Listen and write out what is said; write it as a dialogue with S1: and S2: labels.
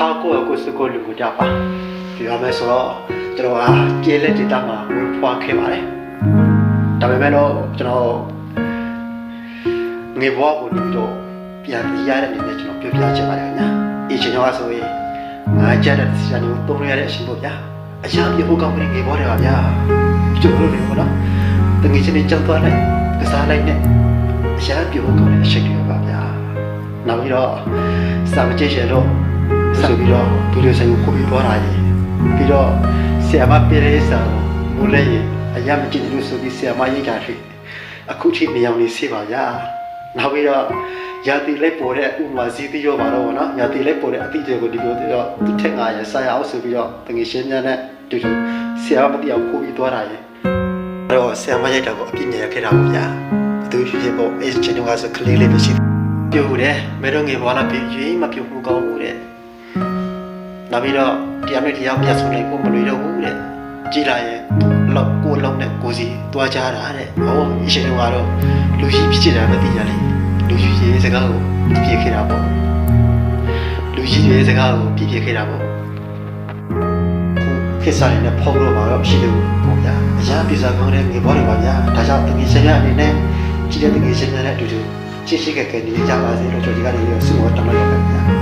S1: ကိုကိုစကိုလူကိုကြပါပြောမယ်ဆိုတော့ကျွန်တော်ကကျေးလက်ဒေတာမှာဝင်ဖွာခဲ့ပါတယ်ဒါပေမဲ့တော့ကျွန်တော်ငေဘွားကိုဒီတော့ပြန်ပြီးရတဲ့အနေနဲ့ကျွန်တော်ပြောပြချင်ပါတယ်ခင်ဗျာအချိန်တော့ဆိုရင်ငါကြက်တဲ့စီစဉ်ကိုတုံးရတဲ့အရှင်ပေါ့ဗျာအရာပြေဖို့ကောင်းပြီးငေဘွားတယ်ပါဗျာကျွန်တော်တို့လည်းပေါ့နော်တငယ်ချင်းတွေကြောက်သွားလိုက်ကစားလိုက်နဲ့အရာပြေဖို့ကောင်းတဲ့အချိန်တွေပါဗျာနောက်ပြီးတော့စာမကြည့်ရတော့ ဆိုပြီးတော့ဗီဒီယိုဆိုင်ကိုကိုပြီးသွားတာကြီးပြီးတော့ဆီယမပေရေးစာမူလဲရင်အရမကြည့်လို့ဆိုပြီးဆီယမရိတ်တာဖြစ်အခုထိနေအောင်နေစေပါဗျာနောက်ပြီးတော့ရာတီလိုက်ပေါ်တဲ့ဥမာစီးပြီးရောပါတော့ဗောနော်ရာတီလိုက်ပေါ်တဲ့အတိအကျကိုဒီလိုတော့သူထက်ငါရဆရာအောင်ဆိုပြီးတော့တငယ်ရှင်းများနဲ့တူတူဆီယမမတရားကိုပြီးသွားတာကြီးအဲ့တော့ဆီယမရိတ်တာကိုအပြည့်ညရခဲ့တာပေါ့ဗျာဘသူဖြစ်ဖြစ်ပေါ့အဲ့ချင်းတုန်းကဆိုကလေးလေးပဲရှိပြုတ်တယ်မဲတော့ငယ်ဘွားလာပြီးရွေးမပြုတ်ဘူးကောင်းဘူးတဲ့ နောက်ပြီးတော့တရားနဲ့တရားပြတ်ဆိုလိုက်ဖို့မလွယ်တော့ဘူးတဲ့ကြည်လာရင်လောက်ကိုလောက်နဲ့ကိုစီတွားကြတာတဲ့ဟောအရှင်တို့ကတော့လူကြီးဖြစ်ချင်တာမသိကြလေလူကြီးရဲ့စကားကိုပြည့်ပြခဲ့တာပေါ့လူကြီးရဲ့စကားကိုပြည့်ပြခဲ့တာပေါ့ခုခေတ်စားနေတဲ့ဖောက်လို့ပါတော့ရှိတယ်ပေါ့ဗျာအရာပြစားကောင်းတဲ့ငွေဘောတွေပါဗျာဒါကြောင့်တကယ်စရအနေနဲ့ကြည့်တဲ့တကယ်စရနဲ့အတူတူချစ်ရှိခဲ့ခဲ့နေကြပါစေလို့ကျွန်တော်ဒီကနေ့ဆုမတော်တော်ရပါဗျာ